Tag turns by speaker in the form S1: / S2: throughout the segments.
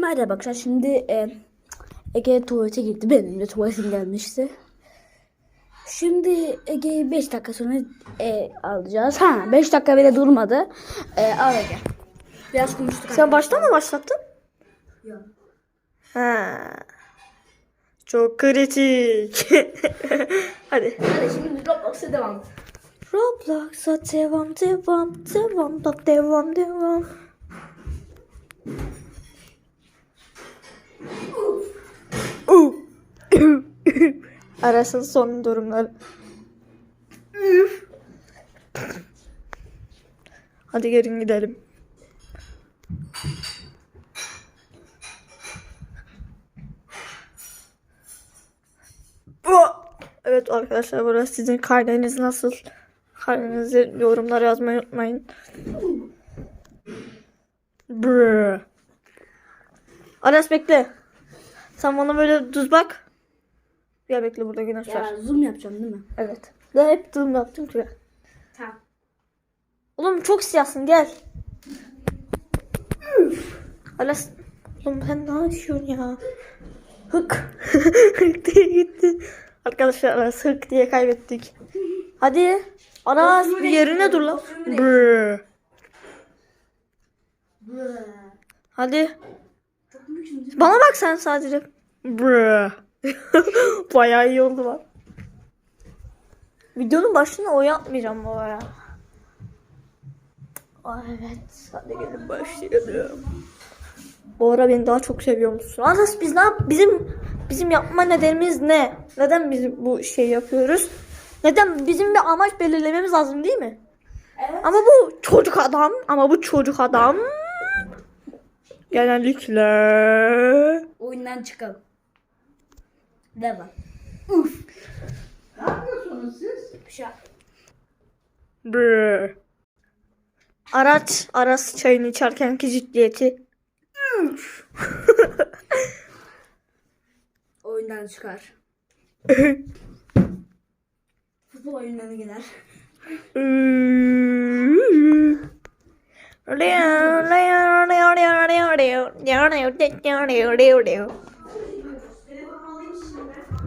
S1: Merhaba arkadaşlar. Şimdi e, Ege tuvalete gitti. Benim de tuvaletim gelmişti. Şimdi Ege'yi 5 dakika sonra e, alacağız. Ha 5 dakika bile durmadı. E, al Ege. Biraz konuştuk.
S2: Sen baştan mı başlattın?
S1: Yok.
S2: Ha. Çok kritik. Hadi.
S1: Hadi şimdi Roblox'a devam.
S2: Roblox'a devam devam devam devam devam. Arasın son durumları. Hadi gelin gidelim. Evet arkadaşlar burası sizin karneniz nasıl? Karnenizi yorumlara yazmayı unutmayın. Brr. Aras bekle. Sen bana böyle düz bak. Ya bekle burada güneş var.
S1: Ya zoom yapacağım değil mi?
S2: Evet. Ya hep düz yaptım ki.
S1: Tamam.
S2: Oğlum çok siyahsın gel. Aras. Oğlum sen ne yaşıyorsun ya? Hık. Hık diye gitti. Arkadaşlar Aras hık diye kaybettik. Hadi. Aras bir yerine dur lan. Brr. Hadi. Bana bak sen sadece. Brr. Bayağı iyi oldu bak. Videonun başına o yapmayacağım bu ara. Ay evet. Hadi gelin başlayalım. Bu ara beni daha çok seviyor musun? Aslında biz ne yap bizim bizim yapma nedenimiz ne? Neden biz bu şey yapıyoruz? Neden bizim bir amaç belirlememiz lazım değil mi?
S1: Evet.
S2: Ama bu çocuk adam, ama bu çocuk adam genellikle
S1: Oyundan çıkalım. Devam.
S3: Ne yapıyorsunuz siz?
S1: Bir şey.
S2: Brr. Araç Aras çayını içerkenki ciddiyeti.
S1: Oyundan çıkar. Futbol oyunlarına gider.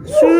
S1: 嘘